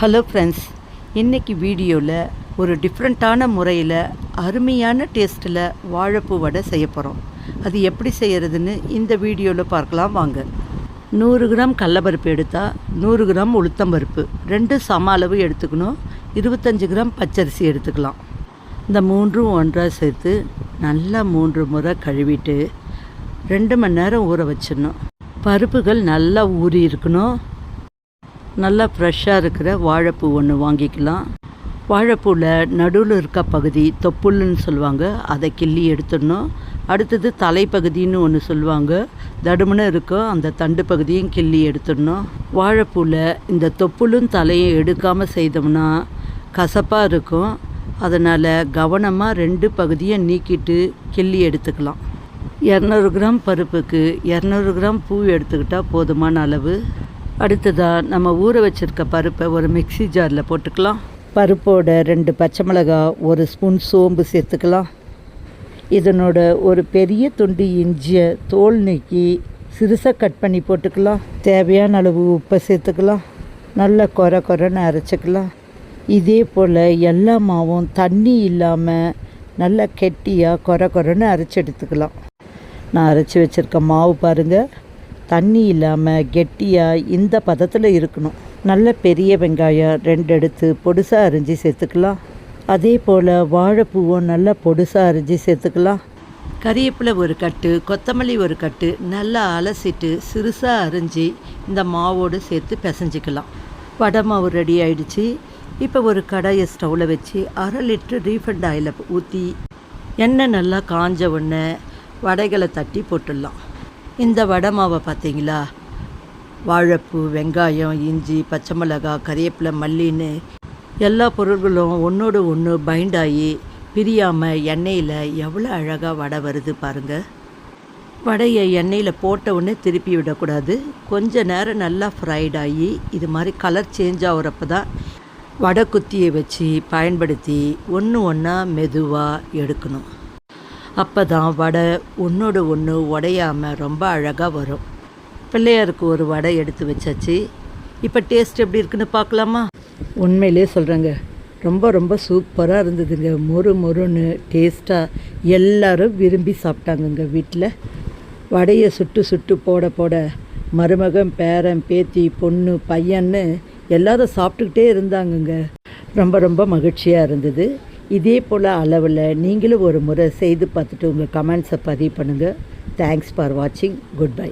Hello friends இன்றைக்கி வீடியோவில் ஒரு டிஃப்ரெண்ட்டான முறையில் அருமையான டேஸ்ட்டில் வாழைப்பூ வடை செய்ய போகிறோம் அது எப்படி செய்கிறதுன்னு இந்த வீடியோவில் பார்க்கலாம் வாங்க. நூறு கிராம் கடலப்பருப்பு எடுத்தால் நூறு கிராம் உளுத்தம்பருப்பு ரெண்டு சம அளவு எடுத்துக்கணும். இருபத்தஞ்சி கிராம் பச்சரிசி எடுத்துக்கலாம். இந்த மூன்றும் ஒன்றாக சேர்த்து நல்லா மூன்று முறை கழுவிட்டு ரெண்டு மணி நேரம் ஊற வச்சிடணும். பருப்புகள் நல்லா ஊறி இருக்கணும். நல்லா ஃப்ரெஷ்ஷாக இருக்கிற வாழைப்பூ ஒன்று வாங்கிக்கலாம். வாழைப்பூவில் நடுவில் இருக்க பகுதி தொப்புள்ளுன்னு சொல்லுவாங்க. அதை கிள்ளி எடுத்துடணும். அடுத்தது தலைப்பகுதின்னு ஒன்று சொல்லுவாங்க. தடுமுன்னு இருக்கும். அந்த தண்டு பகுதியும் கிள்ளி எடுத்துடணும். வாழைப்பூவில் இந்த தொப்புளும் தலையும் எடுக்காமல் செய்தோம்னா கசப்பாக இருக்கும். அதனால் கவனமாக ரெண்டு பகுதியை நீக்கிட்டு கிள்ளி எடுத்துக்கலாம். இரநூறு கிராம் பருப்புக்கு இரநூறு கிராம் பூ எடுத்துக்கிட்டால் போதுமான அளவு. அடுத்ததாக நம்ம ஊற வச்சுருக்க பருப்பை ஒரு மிக்ஸி ஜாரில் போட்டுக்கலாம். பருப்போட ரெண்டு பச்சை மிளகா ஒரு ஸ்பூன் சோம்பு சேர்த்துக்கலாம். இதனோட ஒரு பெரிய துண்டு இஞ்சியை தோல் நீக்கி சிறுசாக கட் பண்ணி போட்டுக்கலாம். தேவையான அளவு உப்பை சேர்த்துக்கலாம். நல்லா கொர கொரன்னு அரைச்சிக்கலாம். இதே போல் எல்லா மாவும் தண்ணி இல்லாமல் நல்லா கெட்டியாக கொர குறைன்னு அரைச்சி எடுத்துக்கலாம். நான் அரைச்சி வச்சுருக்க மாவு பாருங்கள் தண்ணி இல்லாமல் கெட்டியாக இந்த பதத்தில் இருக்கணும். நல்ல பெரிய வெங்காயம் ரெண்டு எடுத்து பொடுசாக அரிஞ்சு சேர்த்துக்கலாம். அதே போல் வாழைப்பூவும் நல்லா பொடுசாக அரிஞ்சு சேர்த்துக்கலாம். கறிவேப்பிலை ஒரு கட்டு கொத்தமல்லி ஒரு கட்டு நல்லா அலசிட்டு சிறுசாக அரிஞ்சு இந்த மாவோடு சேர்த்து பிசைஞ்சிக்கலாம். வடை மாவு ரெடி ஆயிடுச்சு. இப்போ ஒரு கடாயை ஸ்டவ்வில் வச்சு அரை லிட்டர் ரீஃபண்ட் ஆயிலை ஊற்றி எண்ணெய் நல்லா காஞ்ச உடனே வடைகளை தட்டி போட்டுடலாம். இந்த வடை மாவை பார்த்தீங்களா? வாழைப்பூ வெங்காயம் இஞ்சி பச்சை மிளகாய் கறிவேப்பிலை மல்லின்னு எல்லா பொருள்களும் ஒன்றோடு ஒன்று பைண்ட் ஆகி பிரியாமல் எண்ணெயில் எவ்வளோ அழகாக வடை வருது பாருங்கள் வடையை எண்ணெயில் போட்ட உடனே திருப்பி விடக்கூடாது. கொஞ்ச நேரம் நல்லா ஃப்ரைட் ஆகி இது மாதிரி கலர் சேஞ்ச் ஆகிறப்ப தான் வடை குத்தியை வச்சு பயன்படுத்தி ஒன்று ஒன்றா மெதுவாக எடுக்கணும். அப்போ தான் வடை ஒன்றோடு ஒன்று உடையாமல் ரொம்ப அழகாக வரும். பிள்ளையாருக்கு ஒரு வடை எடுத்து வச்சாச்சு. இப்போ டேஸ்ட் எப்படி இருக்குன்னு பார்க்கலாமா? உண்மையிலே சொல்கிறேங்க ரொம்ப ரொம்ப சூப்பராக இருந்ததுங்க. மொறு மொறுன்னு டேஸ்ட்டாக எல்லோரும் விரும்பி சாப்பிட்டாங்கங்க வீட்டில் வடையை சுட்டு சுட்டு போட போட மருமகன் பேரன் பேத்தி பொண்ணு பையன்னு எல்லாரும் சாப்பிட்டுக்கிட்டே இருந்தாங்கங்க. ரொம்ப ரொம்ப மகிழ்ச்சியாக இருந்தது. இதே போல் அளவில் நீங்களும் ஒரு முறை செய்து பார்த்துட்டு உங்கள் கமெண்ட்ஸை பதிவு பண்ணுங்கள் தேங்க்ஸ் ஃபார் வாட்சிங் குட் பை